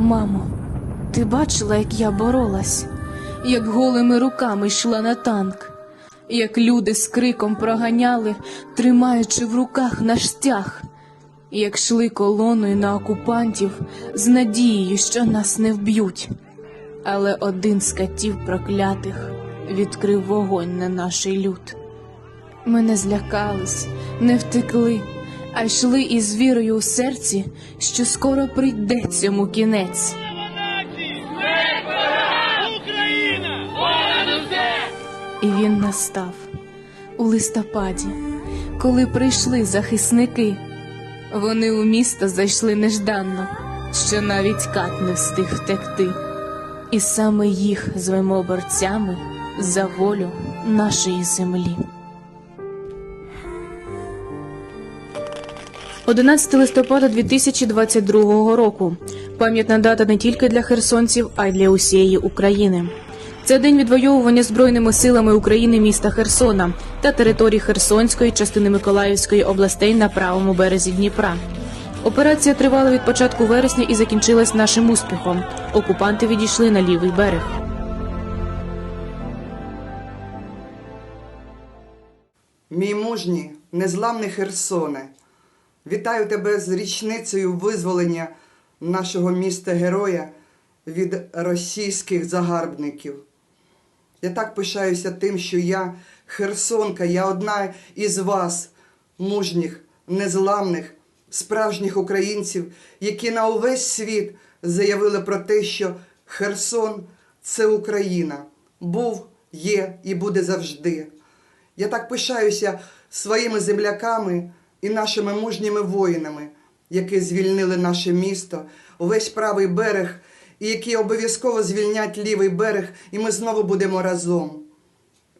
Мамо, ти бачила, як я боролась, як голими руками йшла на танк, як люди з криком проганяли, тримаючи в руках наш стяг, як йшли колоною на окупантів з надією, що нас не вб'ють. Але один з катів проклятих відкрив вогонь на наш люд. Ми не злякались, не втекли, а йшли із вірою у серці, що скоро прийде цьому кінець. І він настав у листопаді, коли прийшли захисники. Вони у місто зайшли нежданно, що навіть кат не встиг втекти. І саме їх звемо борцями за волю нашої землі. 11 листопада 2022 року. Пам'ятна дата не тільки для херсонців, а й для усієї України. Це день відвоювання збройними силами України міста Херсона та територій Херсонської частини Миколаївської областей на правому березі Дніпра. Операція тривала від початку вересня і закінчилась нашим успіхом. Окупанти відійшли на лівий берег. Мій мужній, незламний Херсоне, вітаю тебе з річницею визволення нашого міста героя від російських загарбників. Я так пишаюся тим, що я Херсонка, я одна із вас, мужніх, незламних, справжніх українців, які на увесь світ заявили про те, що Херсон це Україна, був, є і буде завжди. Я так пишаюся своїми земляками і нашими мужніми воїнами, які звільнили наше місто, увесь правий берег, і які обов'язково звільнять лівий берег, і ми знову будемо разом.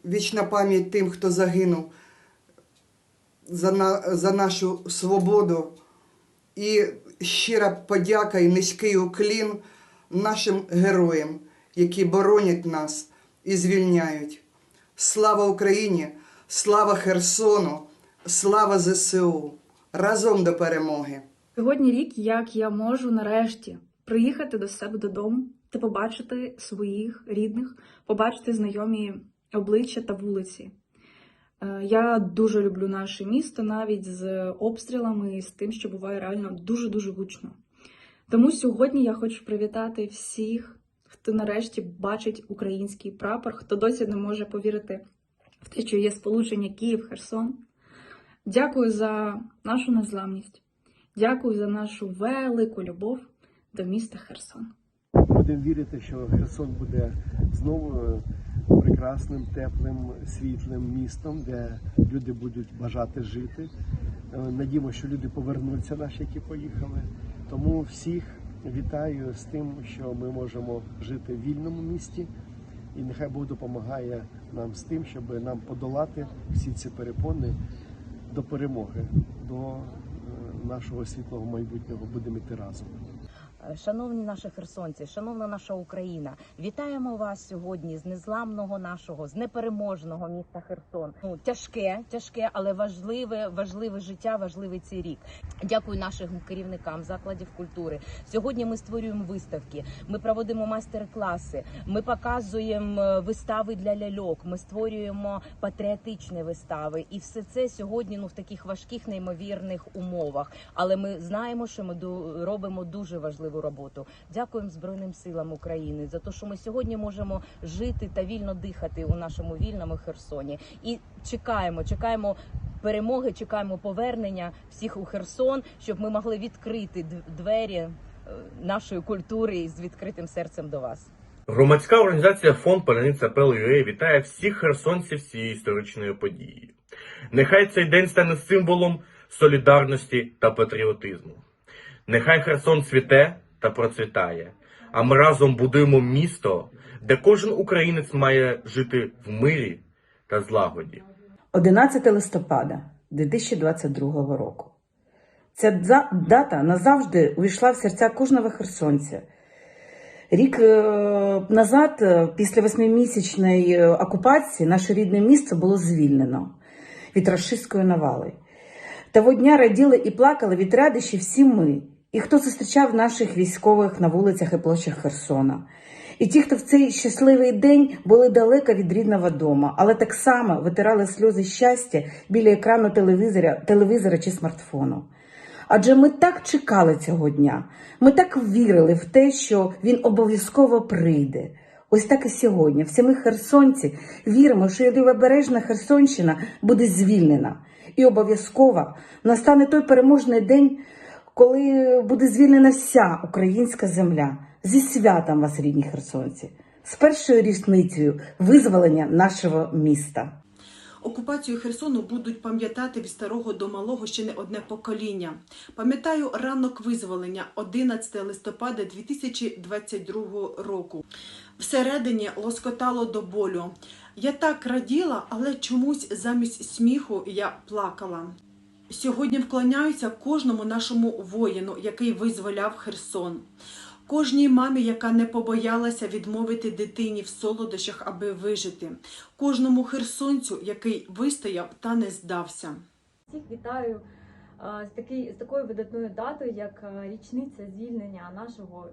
Вічна пам'ять тим, хто загинув за, на, за нашу свободу. І щира подяка і низький уклін нашим героям, які боронять нас і звільняють. Слава Україні! Слава Херсону! Слава ЗСУ! Разом до перемоги! Сьогодні рік, як я можу нарешті приїхати до себе додому та побачити своїх рідних, побачити знайомі обличчя та вулиці. Е, Я дуже люблю наше місто, навіть з обстрілами і з тим, що буває реально дуже-дуже гучно. Тому сьогодні я хочу привітати всіх, хто нарешті бачить український прапор, хто досі не може повірити в те, що є сполучення Київ-Херсон. Дякую за нашу незламність. Дякую за нашу велику любов до міста Херсон. Будемо вірити, що Херсон буде знову е, прекрасним, теплим, світлим містом, де люди будуть бажати жити. Е, Надіємо, що люди повернуться, наші, які поїхали. Тому всіх вітаю з тим, що ми можемо жити в вільному місті, і нехай Бог допомагає нам з тим, щоб нам подолати всі ці перепони до перемоги, до е, нашого світлого майбутнього. Будемо йти разом. Шановні наші херсонці, шановна наша Україна, вітаємо вас сьогодні з незламного нашого, з непереможного міста Херсон. Ну тяжке, тяжке, але важливе, важливе життя, важливий цей рік. Дякую нашим керівникам закладів культури. Сьогодні ми створюємо виставки, ми проводимо майстер-класи, ми показуємо е, вистави для ляльок. Ми створюємо патріотичні вистави, і все це сьогодні ну в таких важких неймовірних умовах. Але ми знаємо, що ми робимо дуже важливу роботу. Дякуємо Збройним силам України за те, що ми сьогодні можемо жити та вільно дихати у нашому вільному Херсоні. І чекаємо, чекаємо. Перемоги чекаємо повернення всіх у Херсон, щоб ми могли відкрити двері е, нашої культури з відкритим серцем до вас. Громадська організація Фонд Паляниця ПЛЮЕ вітає всіх херсонців цією історичною подією. Нехай цей день стане символом солідарності та патріотизму. Нехай Херсон цвіте та процвітає, а ми разом будуємо місто, де кожен українець має жити в мирі та злагоді. 11 листопада 2022 року. Ця дата назавжди увійшла в серця кожного херсонця. Рік е, назад, е, після восьмимісячної е, окупації, наше рідне місто було звільнено від рашистської навали. Того дня раділи і плакали від радощі всі ми, і хто зустрічав наших військових на вулицях і площах Херсона. І ті, хто в цей щасливий день були далеко від рідного дома, але так само витирали сльози щастя біля екрану телевізора, телевізора чи смартфону. Адже ми так чекали цього дня, ми так вірили в те, що він обов'язково прийде. Ось так і сьогодні. Всі ми херсонці віримо, що лівобережна Херсонщина буде звільнена. І обов'язково настане той переможний день, коли буде звільнена вся українська земля. Зі святом вас, рідні херсонці, з першою річницею визволення нашого міста. Окупацію Херсону будуть пам'ятати від старого до малого ще не одне покоління. Пам'ятаю ранок визволення 11 листопада 2022 року. Всередині лоскотало до болю. Я так раділа, але чомусь замість сміху я плакала. Сьогодні вклоняюся кожному нашому воїну, який визволяв Херсон. Кожній мамі, яка не побоялася відмовити дитині в солодощах, аби вижити, кожному херсонцю, який вистояв та не здався. Всіх вітаю з, такий, з такою видатною датою, як річниця звільнення нашого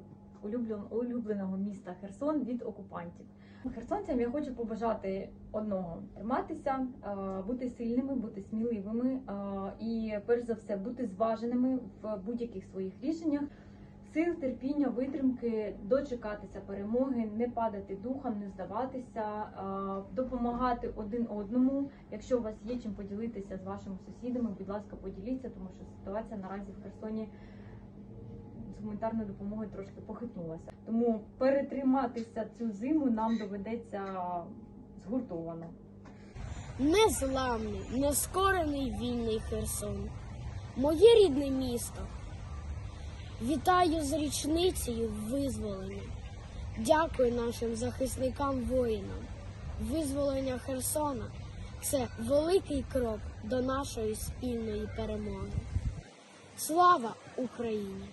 улюблен- улюбленого міста Херсон від окупантів. Херсонцям я хочу побажати одного триматися, бути сильними, бути сміливими і, перш за все, бути зваженими в будь-яких своїх рішеннях. Сил, терпіння, витримки, дочекатися перемоги, не падати духом, не здаватися, допомагати один одному. Якщо у вас є чим поділитися з вашими сусідами, будь ласка, поділіться, тому що ситуація наразі в Херсоні з гуманітарною допомогою трошки похитнулася. Тому перетриматися цю зиму нам доведеться згуртовано. Незламний, нескорений вільний Херсон. Моє рідне місто. Вітаю з річницею визволення. Дякую нашим захисникам воїнам. Визволення Херсона це великий крок до нашої спільної перемоги. Слава Україні!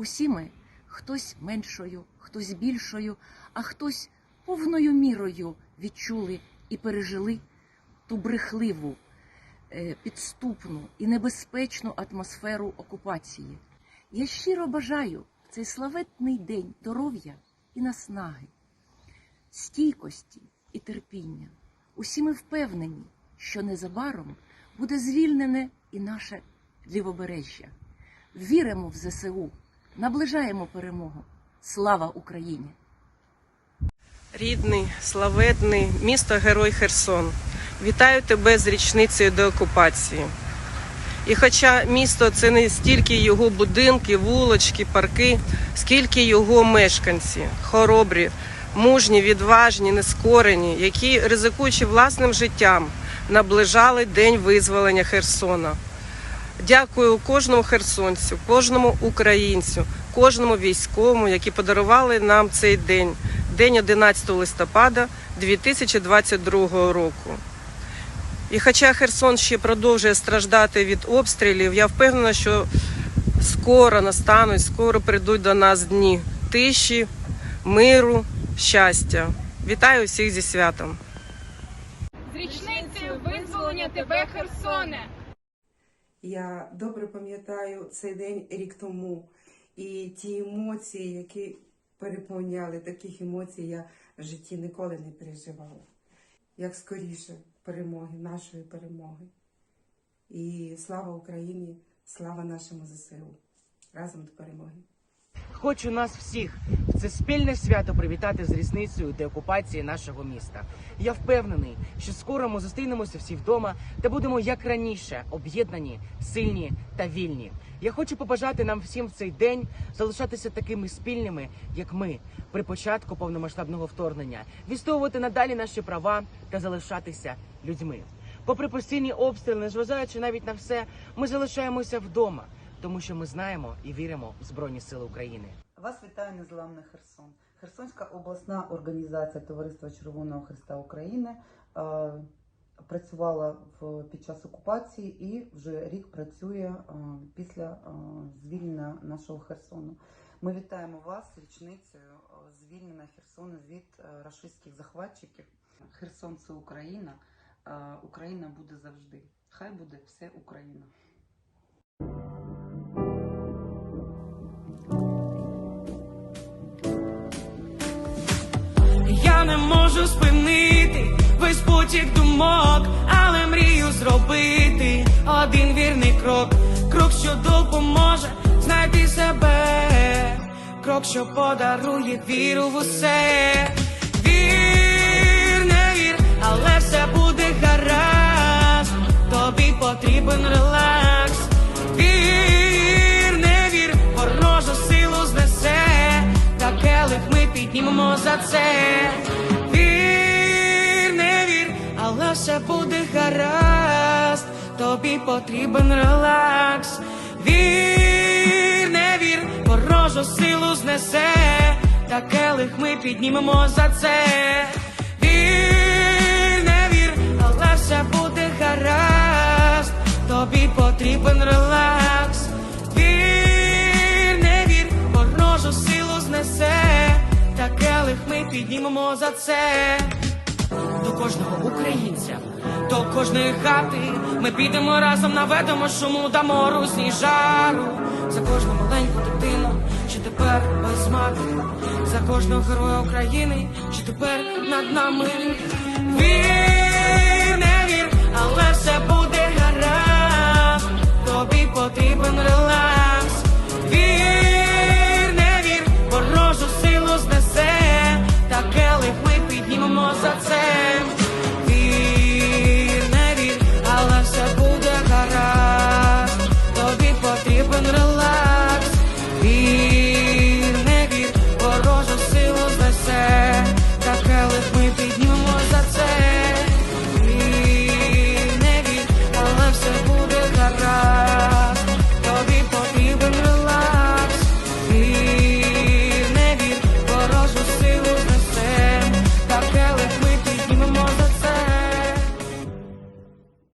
Усі ми хтось меншою, хтось більшою, а хтось повною мірою відчули і пережили ту брехливу, е, підступну і небезпечну атмосферу окупації. Я щиро бажаю в цей славетний день здоров'я і наснаги, стійкості і терпіння. Усі ми впевнені, що незабаром буде звільнене і наше лівобережжя. Віримо в ЗСУ, наближаємо перемогу. Слава Україні! Рідний, славетний місто Герой Херсон. Вітаю тебе з річницею деокупації. І хоча місто це не стільки його будинки, вулочки, парки, скільки його мешканці, хоробрі, мужні, відважні, нескорені, які, ризикуючи власним життям, наближали день визволення Херсона. Дякую кожному херсонцю, кожному українцю, кожному військовому, які подарували нам цей день, день 11 листопада 2022 року. І хоча Херсон ще продовжує страждати від обстрілів, я впевнена, що скоро настануть, скоро прийдуть до нас дні тиші, миру, щастя. Вітаю всіх зі святом! З річницею визволення тебе, Херсоне! Я добре пам'ятаю цей день рік тому і ті емоції, які переповняли, таких емоцій я в житті ніколи не переживала. Як скоріше перемоги, нашої перемоги. І слава Україні, слава нашому ЗСУ. Разом до перемоги. Хочу нас всіх в це спільне свято привітати з різницею деокупації нашого міста. Я впевнений, що скоро ми зустрінемося всі вдома та будемо як раніше об'єднані, сильні та вільні. Я хочу побажати нам всім в цей день залишатися такими спільними, як ми при початку повномасштабного вторгнення, відстоювати надалі наші права та залишатися людьми. Попри постійні обстріли, незважаючи навіть на все, ми залишаємося вдома, тому що ми знаємо і віримо в Збройні Сили України. Вас вітає незламний Херсон. Херсонська обласна організація Товариства Червоного Христа України е, працювала в, під час окупації і вже рік працює е, після е, звільнення нашого Херсону. Ми вітаємо вас річницею е, звільнення Херсону від е, рашистських захватчиків. Херсон це Україна. Е, Україна буде завжди. Хай буде все Україна. Можу спинити весь потік думок, але мрію зробити один вірний крок, крок, що допоможе знайти себе, крок, що подарує віру в усе. Вір, вір, але все буде гаразд. Тобі потрібен релакс. Вір, ми піднімемо за це. Вір, не вір, але все буде гаразд. Тобі потрібен релакс. Вір, не вір, ворожу силу знесе, та келих ми піднімемо за це. Вір, не вір, але все буде гаразд. Тобі потрібен релакс. Вір, не вір, ворожу силу знесе, та келих ми піднімемо за це. До кожного українця, до кожної хати ми підемо разом, наведемо шуму, дамо русні жару. За кожну маленьку дитину, що тепер без матері, за кожного героя України, що тепер над нами. Вір, не вір, але все